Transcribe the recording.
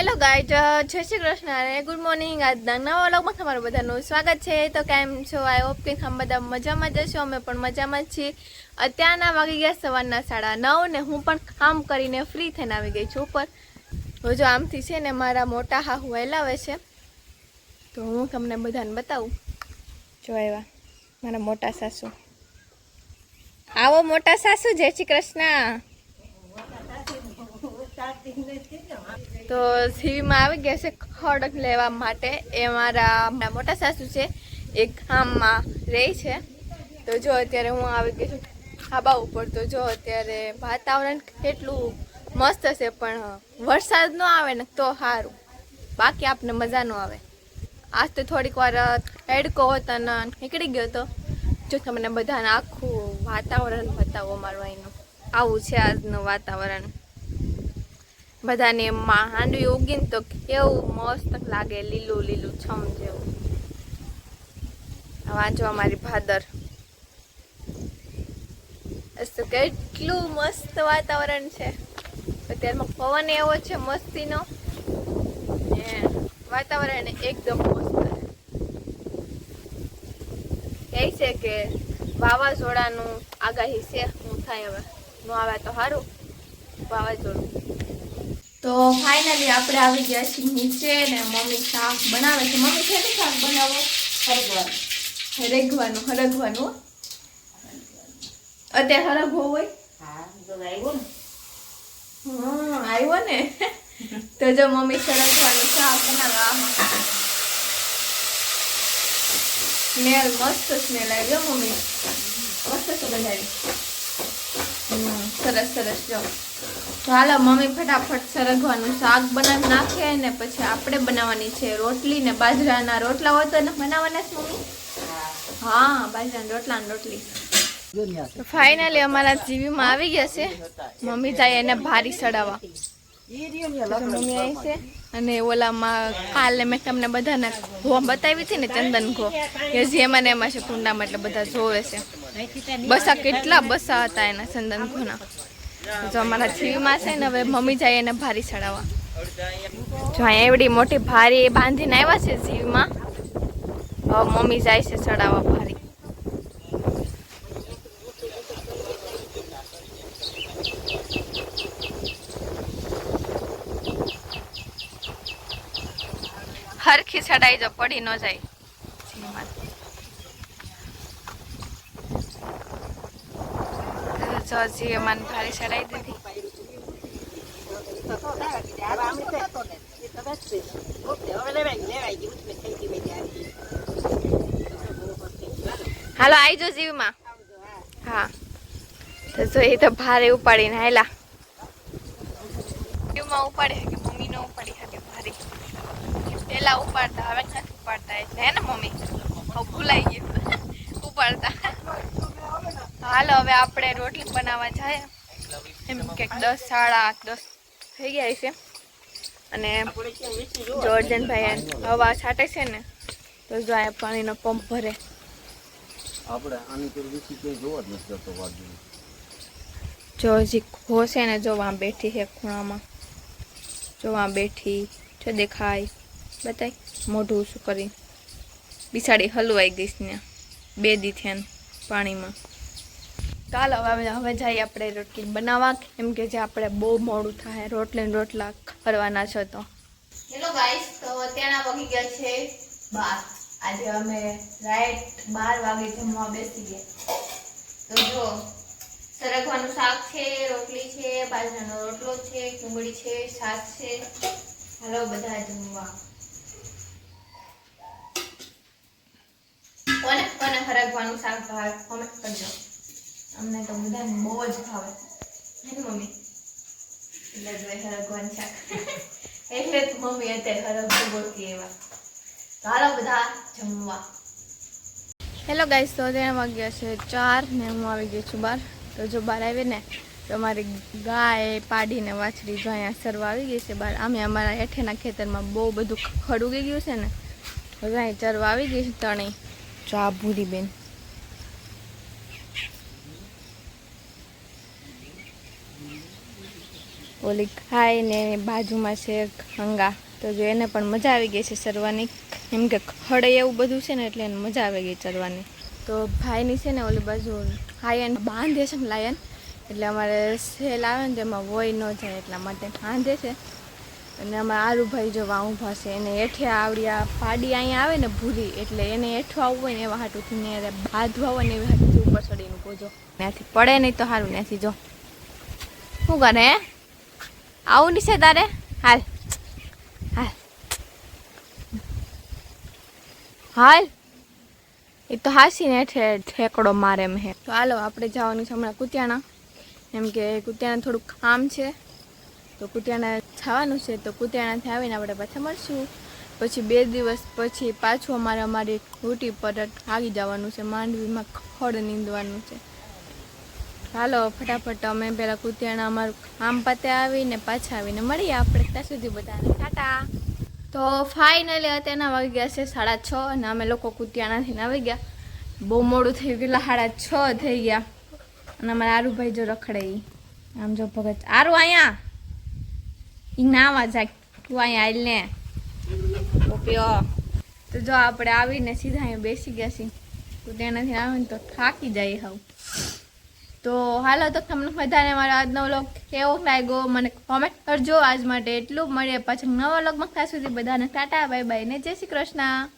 Hello guide જય શ્રી કૃષ્ણ અને good morning આજના નવા વ્લોગમાં તમારું બધાનું સ્વાગત છે. તો કેમ છો? આઈ હોપ કે તમે બધા મજામાં જશો અમે પણ મજામાં જ છીએ. અત્યારના વાગી ગયા સવારના સાડા નવ ને હું પણ કામ કરીને ફ્રી થઈને આવી ગઈ છું ઉપર. જો આમથી છે ને મારા મોટા હાહુ હલાવે છે. તો હું તમને બધાને બતાવું. જો આવ્યા મારા મોટા સાસુ. આવો મોટા સાસુ, જય શ્રી કૃષ્ણ. તો સીવીમાં આવી ગયા છે ખડક લેવા માટે. એ મારા મોટા સાસુ છે. એ ગામમાં રહે છે. તો જો અત્યારે હું આવી ગઈ છું ધાબા ઉપર. તો જો અત્યારે વાતાવરણ કેટલું મસ્ત છે, પણ વરસાદ ન આવે ને તો સારું બાકી આપને મજા ન આવે. આજ તો થોડીક વાર હેડકો હતો ને નીકળી ગયો તો જો તમને બધાને આખું વાતાવરણ બતાવો મારું અહીંનું. આવું છે આજનું વાતાવરણ. બધાને એમાં હાંડવી ઉગીને તો કેવું મસ્ત લાગે, લીલું લીલું છમ જેવું. વાંચો અમારી ભાદર. તો કેટલું મસ્ત વાતાવરણ છે. અત્યારમાં પવન એવો છે મસ્તીનો. વાતાવરણ એકદમ મસ્ત. કહે છે કે વાવાઝોડાનું આગાહી છે. હું થાય હવે. નો આવે તો સારું વાવાઝોડું. તો ફાઇનલી આપણે આવી ગયા છીએ નીચે ને મમ્મી શાક બનાવે છે. મમ્મી શેનું શાક બનાવો? હરગવાનું. હરગવાનું હો. અત્યારે હરગવો હોય? હમ આવ્યો ને. તો જો મમ્મી સરગવાનું શાક બનાવે. આમાં સ્મેલ મસ્ત સ્મેલ આવ્યો મમ્મી. મસ્ત સુગંધ આવી. સરસ સરસ જો. તો મમ્મી ફટાફટ સરગવાનું શાક બનાવી નાખે ને પછી આપણે બનાવવાની છે રોટલી ને બાજરાના રોટલા હોય તો બનાવવાના છે મમ્મી? હા, બાજરાના રોટલા. રોટલી ફાઇનલી અમારા જીવીમાં આવી ગયા છે. મમ્મી જાય એને ભારી ચડાવવા મમ્મી આવી છે અને ઓલામાં કાલે મેં તમને બધાને ઘો બતાવી હતી ને ચંદન ઘો કે જે એમાં એમાં છે કુંડામાં એટલે બધા જોવે છે. બસા કેટલા બસા હતા એના ચંદન ઘોના જો અમારા જીવમાં છે ને હવે મમ્મી જાય એને ભારી ચડાવવા. જો અહીંયા એવડી મોટી ભારી બાંધીને આવ્યા છે જીવમાં. હવે મમ્મી જાય છે ચડાવવા ભારી. હરખી ચડાઈ જો, પડી ન જાય જીવમાં જો જીવે મને ભારી ચડાવી દીધી. હાલો આવી જો જીવમાં. હા. તો જો એ તો ભારે ઉપાડીને હાયલા જીવમાં ઉપાડે કે મમ્મી નો ઉપાડી શકે ભારે? પેલા ઉપાડતા, હવે નથી ઉપાડતા એટલે હે ને મમ્મી? ભૂલાઈ ગયું. ઉપાડતા. હાલો હવે આપણે રોટલી બનાવવા જાય. એમ કે દસ સાડા દસ થઈ ગયા છે અને જોર્જનભાઈ હવા છાંટે છે ને તો જો આ પાણીનો પંપ ભરે. આપણે આની પર વિશે કોઈ જોવા જ નથી જતો વાજુ જો હજી હોશે ને જો વાં બેઠી છે ખૂણામાં. જો વાં બેઠી જો દેખાય. બતાય મોઢું શું કરી. બિસાડી હલવાઈ ગઈશ ને બે દી થયા પાણીમાં. ચાલો હવે હવે જઈએ આપણે રોટલી બનાવવા, કેમ કે જે આપણે બહુ મોડું થાય, રોટલી રોટલા કરવાના છે તો. હેલો ગાઈસ તો અત્યારના વાગી ગયા છે બાર. આજે અમે રાઈટ બાર વાગે જમવા બેસી ગયા. તો જો સરગવાનું શાક છે, રોટલી છે, બાજરાનો રોટલો છે, ડુંગળી છે, શાક છે. હાલો બધા જમવા. કોને કોને સરગવાનું શાક ભાવે કોમેન્ટ કરજો. અમને તો બધાને બહુ જ ભાવે. હે મમ્મી? એટલે જ હરગવાનું શાક એટલે મમ્મી અત્યારે હરગવું બોલતી એવા. ચાલો બધા જમવા. હેલો ગાઈસ તો તેના વાગ્યા છે ચાર ને હું આવી ગયો છું બહાર તો જો બહાર આવી ને, તો અમારી ગાય, પાડીને વાછરી જો અહીંયા સરવા આવી ગઈ છે બહાર અમે અમારા હેઠેના ખેતરમાં બહુ બધું ખડ ઉગી ગયું છે ને જો અહીં ચરવા આવી ગઈ છે ત્રણેય જો આ ભૂરી બેન ઓલી ખાય ને બાજુમાં છે હંગા. તો જો એને પણ મજા આવી ગઈ છે ચરવાની. એમ કે ખડે એવું બધું છે ને એટલે એને મજા આવી ગઈ ચરવાની. તો ભાઈની છે ને ઓલી બાજુ હાયન બાંધે છે ને લાયન એટલે અમારે સેલ આવે ને તેમાં વોય ન જાય એટલા માટે બાંધે છે. અને અમારા આરુભાઈ જો વાં ઊભા છે, એને હેઠે આવડ્યા પાડી અહીંયા આવે ને ભૂરી, એટલે એને હેઠું આવવું હોય ને એવા હાટુથી ને બાંધવા હોય ને એવી હાટુથી ઉપર ચડીને પોજો ત્યાંથી પડે નહીં તો સારું, ત્યાંથી જો. શું કરે? આવું નહીં છે તારે? હાલ. હાલ. હાલ. એ તો હાસીને ને ઠેકડો મારે એમ હે. તો હાલો, આપણે જવાનું છે હમણાં કુતિયાણા. એમ કે કુતિયાણા થોડુંક કામ છે. તો કુતિયાણા જવાનું છે. તો કુતિયાણાથી આવીને આપણે પાછા મળશું. પછી બે દિવસ પછી પાછું અમારે અમારી ડ્યુટી પર આવી જવાનું છે. માંડવીમાં ખડ નીંદવાનું છે. હાલો, ફટાફટ અમે પેલા કુતિયાણા અમારું કામ પતે આવીને પાછા આવીને મળીએ આપણે ત્યાં સુધી બધાને. ટાટા. તો ફાઇનલી અત્યારના વાગી ગયા છે સાડા છ અને અમે લોકો કુતિયાણાથી આવી ગયા. બહુ મોડું થઈ ગયું સાડા છ થઈ ગયા. અને અમારા આરુભાઈ જો રખડે આમ જો ભગત આરુ અહીંયા? એ ના આવા જાય તું અહીંયા આવી ને ઓપ્યો તો જો આપણે આવીને સીધા અહીંયા બેસી ગયા છીએ. કુતિયાણાથી આવીને તો થાકી જાય હાવ. તો હાલો, તો તમને બધાને મારો આજનો વ્લોગ કેવો લાગ્યો? મને કોમેન્ટ કરજો. આજ માટે એટલું મળીએ. પાછળ નવા વ્લોગમાં ખાસ સુધી બધાને ટાટા બાય બાય ને જય શ્રી કૃષ્ણ.